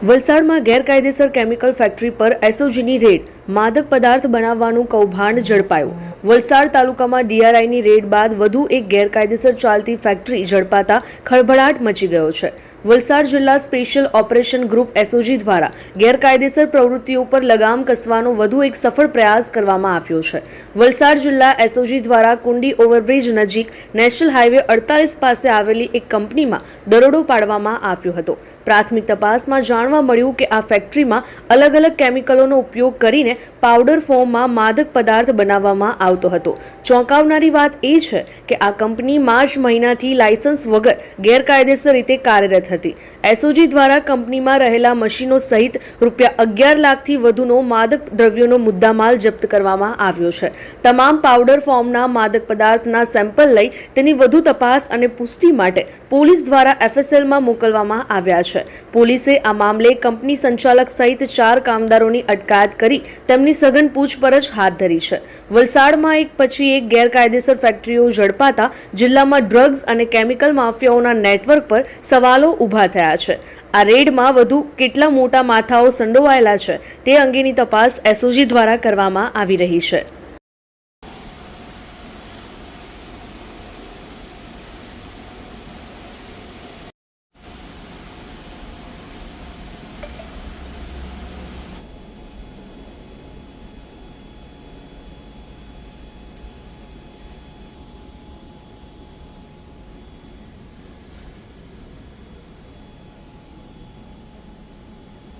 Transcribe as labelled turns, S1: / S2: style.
S1: વલસાડમાં ગેરકાયદેસર chemical factory પર એસઓજીની રેડ માદક પદાર્થ બનાવવાનું કૌભાંડ ઝડપાયું. વલસાડ તાલુકામાં ડીઆરઆઈની રેડ બાદ વધુ એક ગેરકાયદેસર ચાલતી ફેક્ટરી ઝડપાતા ખળભળાટ મચી ગયો છે. વલસાડ જિલ્લા સ્પેશિયલ ઓપરેશન ગ્રુપ એસઓજી દ્વારા ગેરકાયદેસર પ્રવૃત્તિઓ પર લગામ કસવાનો વધુ એક સફળ પ્રયાસ કરવામાં આવ્યો છે. વલસાડ જિલ્લા એસઓજી દ્વારા કુંડી ઓવરબ્રિજ નજીક નેશનલ હાઈવે અડતાલીસ પાસે આવેલી એક કંપનીમાં દરોડો પાડવામાં આવ્યો હતો. પ્રાથમિક તપાસમાં જાણવા મળ્યું કે આ ફેક્ટરીમાં અલગ અલગ કેમિકલોનો ઉપયોગ કરીને પાવડર ફોર્મમાં માદક પદાર્થ બનાવવામાં આવતો હતો. ચોંકાવનારી વાત એ છે કે આ કંપની માર્ચ મહિનાથી લાયસન્સ વગર ગેરકાયદેસર રીતે કાર્યરત હતી. એસઓજી દ્વારા કંપનીમાં રહેલા મશીનો સહિત રૂપિયા અગિયાર લાખથી વધુનો માદક દ્રવ્યોનો મુદ્દામાલ જપ્ત કરવામાં આવ્યો છે. તમામ પાવડર ફોર્મના માદક પદાર્થના સેમ્પલ લઈ તેની વધુ તપાસ અને પુષ્ટિ માટે પોલીસ દ્વારા એફએસએલમાં મોકલવામાં આવ્યા છે. પોલીસે આ મામલે કંપની સંચાલક સહિત ચાર કામદારોની અટકાયત કરી તેમની સઘન પૂછપરછ હાથ ધરી છે. વલસાડમાં એક પછી એક ગેરકાયદેસર ફેક્ટરીઓ ઝડપાતા જિલ્લામાં ડ્રગ્સ અને કેમિકલ માફિયાઓના નેટવર્ક પર સવાલો ઊભા થયા છે. આ રેડમાં વધુ કેટલા મોટા માથાઓ સંડોવાયેલા છે તે અંગેની તપાસ એસઓજી દ્વારા કરવામાં આવી રહી છે.